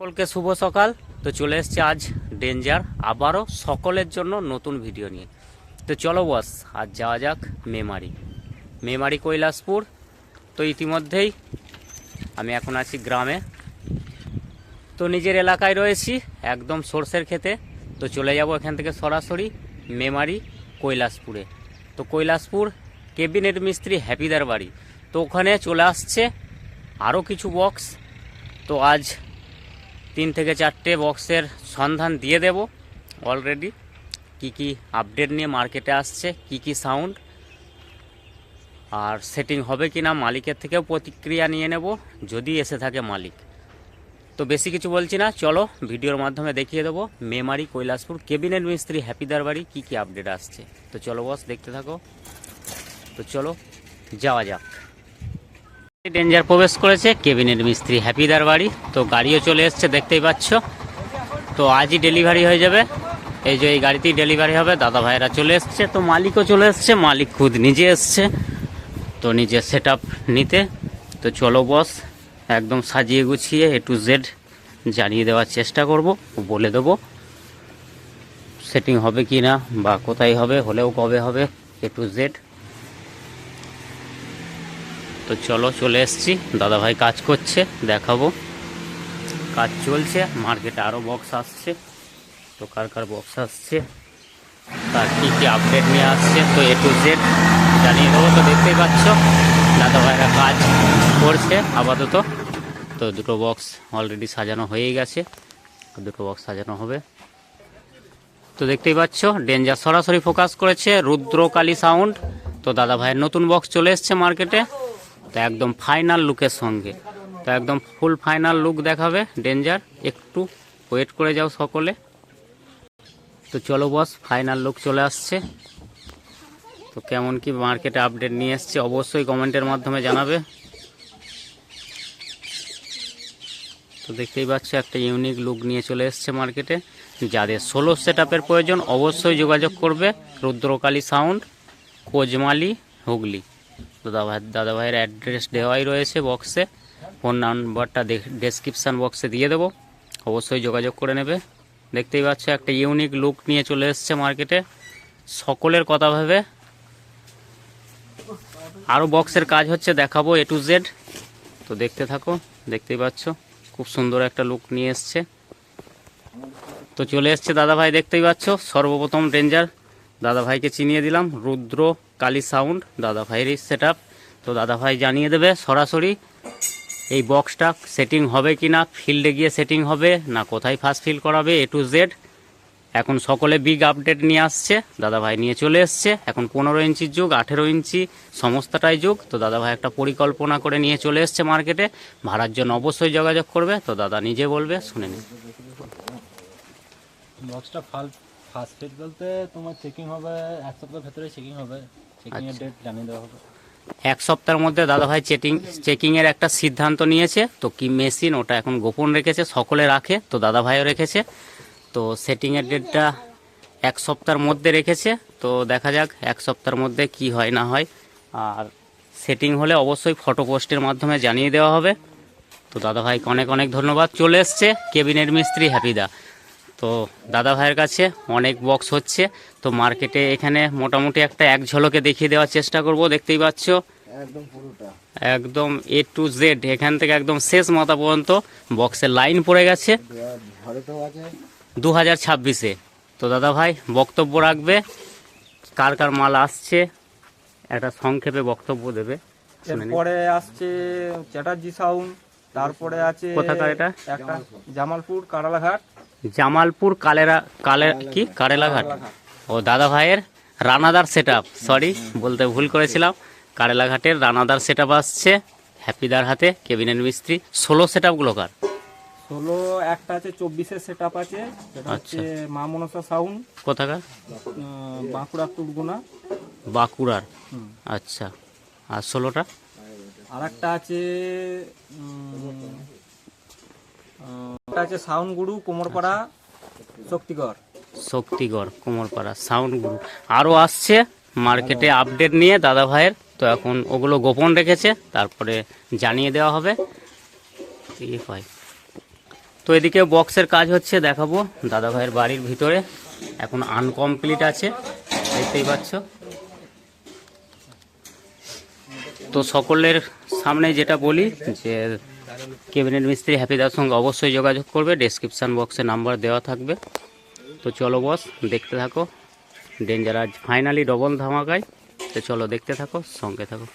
সকলকে শুভ সকাল। তো চলে এসছে আজ ডেঞ্জার। আবারও সকলের জন্য নতুন ভিডিও নিয়ে। তো চলো বস, আজ যাওয়া যাক মেমারি। মেমারি কৈলাসপুর। তো ইতিমধ্যেই আমি এখন আছি গ্রামে। তো নিজের এলাকায় রয়েছি, একদম সর্ষের খেতে তো চলে যাব এখান থেকে সরাসরি মেমারি কৈলাসপুরে। তো কৈলাসপুর কেবিনেট মিস্ত্রি হ্যাপিদার বাড়ি। তো ওখানে চলে আসছে আরও কিছু বক্স। তো আজ তিন থেকে চারটে বক্সের সন্ধান দিয়ে দেব অলরেডি কি কি আপডেট নিয়ে মার্কেটে আসছে, কি কি সাউন্ড আর সেটিং হবে কি না মালিকের থেকেও প্রতিক্রিয়া নিয়ে নেব, যদি এসে থাকে মালিক। তো বেশি কিছু বলছি না, চলো ভিডিওর মাধ্যমে দেখিয়ে দেবো। মেমারি কৈলাসপুর কেবিনেট মিস্ত্রি হ্যাপিদার বাড়ি কী কী আপডেট আসছে। তো চলো বস দেখতে থাকো। তো চলো, যাওয়া যাক। ডেঞ্জার প্রবেশ করেছে কেবিনেট মিস্ত্রি হ্যাপিদার বাড়ি। তো গাড়িও চলে এসছে, দেখতেই পাচ্ছ। তো আজই ডেলিভারি হয়ে যাবে। এই যে এই গাড়িতেই ডেলিভারি হবে, দাদা ভাইরা চলে এসছে, তো মালিকও চলে এসছে, মালিক খুদ নিজে এসছে। তো নিজে সেট নিতে। তো চলো বস একদম সাজিয়ে গুছিয়ে এ টু জেড জানিয়ে দেওয়ার চেষ্টা করব, বলে দেবো। সেটিং হবে কি না বা কোথায় হবে, হলেও কবে হবে এ টু জেড তো চলো চলে এসছি। দাদা ভাই কাজ করছে, দেখাবো। কাজ চলছে মার্কেটে আরও বক্স আসছে। তো কার কার বক্স আসছে? তার কী কী আপডেট নিয়ে আসছে? তো এ টু জেড জানিয়ে দেবো তো দেখতেই পাচ্ছ। দাদা ভাইরা কাজ করছে আপাতত। তো দুটো বক্স অলরেডি সাজানো হয়েই গেছে। দুটো বক্স সাজানো হবে। তো দেখতেই পাচ্ছ ডেঞ্জার সরাসরি ফোকাস করেছে রুদ্রকালী সাউন্ড তো দাদা ভাইয়ের নতুন বক্স চলে এসছে মার্কেটে তো একদম ফাইনাল লুকের সঙ্গে। তো একদম ফুল ফাইনাল লুক দেখাবে ডেঞ্জার একটু ওয়েট করে যাও সকলে। তো চলো বস ফাইনাল লুক চলে আসছে। তো কেমন কি মার্কেটে আপডেট নিয়ে এসছে, অবশ্যই কমেন্টের মাধ্যমে জানাবে। তো দেখতেই পাচ্ছ, একটা ইউনিক লুক নিয়ে চলে এসছে মার্কেটে যাদের ষোলো সেট প্রয়োজন, অবশ্যই যোগাযোগ করবে। রুদ্রকালী সাউন্ড কোজমালি, হুগলি। দাদা ভাই দাদা ভাইয়ের অ্যাড্রেস দেওয়াই রয়েছে বক্সে ফোন নাম্বারটা ডেসক্রিপশান বক্সে দিয়ে দেবো। অবশ্যই যোগাযোগ করে নেবে। দেখতেই পাচ্ছ, একটা ইউনিক লুক নিয়ে চলে এসছে মার্কেটে সকলের কথা ভেবে। আরও বক্সের কাজ হচ্ছে দেখাবো এ টু জেড তো দেখতে থাকো, দেখতেই পাচ্ছ, খুব সুন্দর একটা লুক নিয়ে এসছে। তো চলে এসছে দাদা ভাই, দেখতেই পাচ্ছ, সর্বপ্রথম রেঞ্জার দাদা ভাইকে চিনিয়ে দিলাম, রুদ্র কালী সাউন্ড, দাদা ভাইয়েরই সেট তো দাদা ভাই জানিয়ে দেবে সরাসরি এই বক্সটা সেটিং হবে কি না ফিল্ডে গিয়ে সেটিং হবে, না কোথায় ফার্স্ট ফিল করাবে এ টু জেড এখন সকলে বিগ আপডেট নিয়ে আসছে, দাদা ভাই নিয়ে চলে এসছে। এখন পনেরো ইঞ্চির যুগ, আঠেরো ইঞ্চি, সমস্তটাই যুগ। তো দাদা ভাই একটা পরিকল্পনা করে নিয়ে চলে এসছে মার্কেটে ভাড়ার জন্য অবশ্যই যোগাযোগ করবে। তো দাদা নিজে বলবে, শুনে নিন। বক্সটা ফাল ফার্স্ট ফিট বলতে তোমার চেকিং হবে, এক সপ্তাহের ভেতরে চেকিং হবে। আচ্ছা। এক সপ্তাহের মধ্যে দাদাভাই চেকিং চেকিংয়ের একটা সিদ্ধান্ত নিয়েছে। তো কি মেশিন? ওটা এখন গোপন রেখেছে সকলে রাখে। তো দাদাভাইও রেখেছে। তো সেটিংয়ের ডেটটা এক সপ্তাহের মধ্যে রেখেছে। তো দেখা যাক এক সপ্তাহের মধ্যে কি হয় না হয়। আর সেটিং হলে অবশ্যই ফটো পোস্টের মাধ্যমে জানিয়ে দেওয়া হবে। তো দাদাভাইকে অনেক অনেক ধন্যবাদ। চলে এসছে কেবিনেট মিস্ত্রি হ্যাপিদা তো দাদা ভাইয়ের কাছে অনেক বক্স হচ্ছে। তো মার্কেটে এখানে মোটামুটি একটা এক ঝলকে দেখিয়ে দেওয়ার চেষ্টা করব দেখতেই পাচ্ছ। একদম এ টু জেড এখান থেকে একদম শেষ মাথা পর্যন্ত বক্সের লাইন পড়ে গেছে। ঘরে তো আছে। দু হাজার ছাব্বিশে। তো দাদা ভাই বক্তব্য রাখবে। কার কার মাল আসছে? একটা সংক্ষেপে বক্তব্য দেবে। পরে আসছে চ্যাটার্জি সাউন্ড তারপরে আছে কোথাকার এটা? একটা জামালপুর কারালাঘাট জামালপুর কালেরা কালে কি? কারেলাঘাট। ও দাদা ভাইয়ের রানাদার সেট সরি বলতে ভুল করেছিলাম। কারেলাঘাটের রানাদার সেট আসছে হ্যাপিদার হাতে কেবিনেট মিস্ত্রি। ষোলো সেট আপগুলো কার? ষোলো একটা আছে চব্বিশের সেট আপ আছে সেটা হচ্ছে মা মনসা সাউন্ড কোথাকার? বাঁকুড়া তুলগুনা বাঁকুড়ার। আচ্ছা। আর ষোলোটা? আর একটা আছে একটা আছে? সাউন্ড গুরু কোমরপাড়া শক্তিগড়। শক্তিগড় কোমরপাড়া সাউন্ড গ্রুপ আরও আসছে মার্কেটে আপডেট নিয়ে দাদা ভাইয়ের। তো এখন ওগুলো গোপন রেখেছে তারপরে জানিয়ে দেওয়া হবে। ইয়ে হয়। তো এদিকে বক্সের কাজ হচ্ছে দেখাবো দাদা ভাইয়ের বাড়ির ভিতরে। এখন আনকমপ্লিট আছে দেখতেই পাচ্ছ। তো সকলের সামনে যেটা বলি যে ক্যাবিনেট মিস্ত্রি হ্যাপিদার সঙ্গে অবশ্যই যোগাযোগ করবে। ডেসক্রিপশান বক্সে নাম্বার দেওয়া থাকবে। তো চলো বস দেখতে থাকো। ডেঞ্জার আজ ফাইনালি ডবল ধামাকায়। তো চলো দেখতে থাকো, সঙ্গে থাকো।